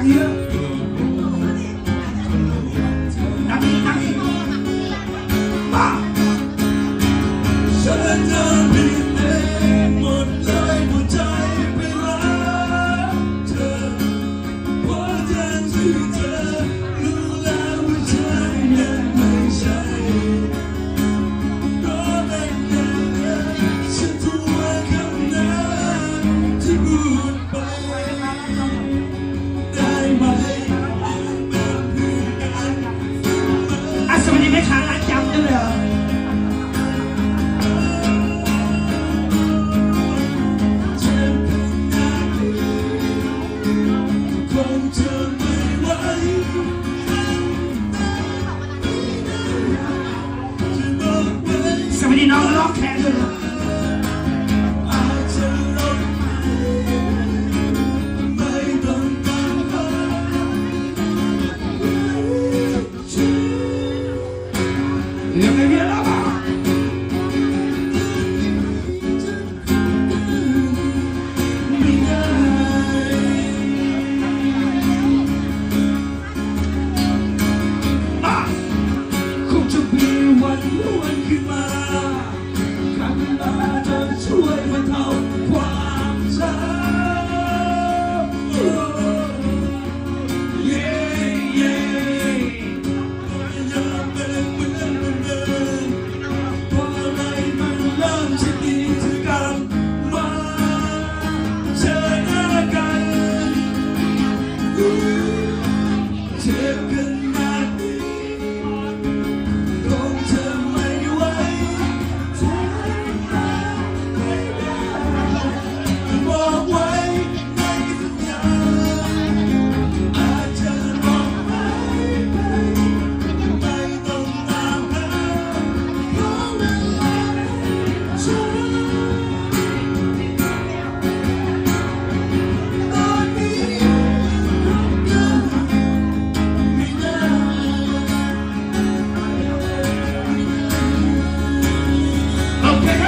ทีแังอีกดังอีกมาฉันจะมีเองหมดเลยหัวใจไปรักเธอเพราะเธอที่ ม่ค้าร้านยำด้วยเหรอเจ็บขนาดนี้คงจะไม่ไหวจะบอกไว้สวัสดีน้องล็อกแขนด้วย 就爱换汤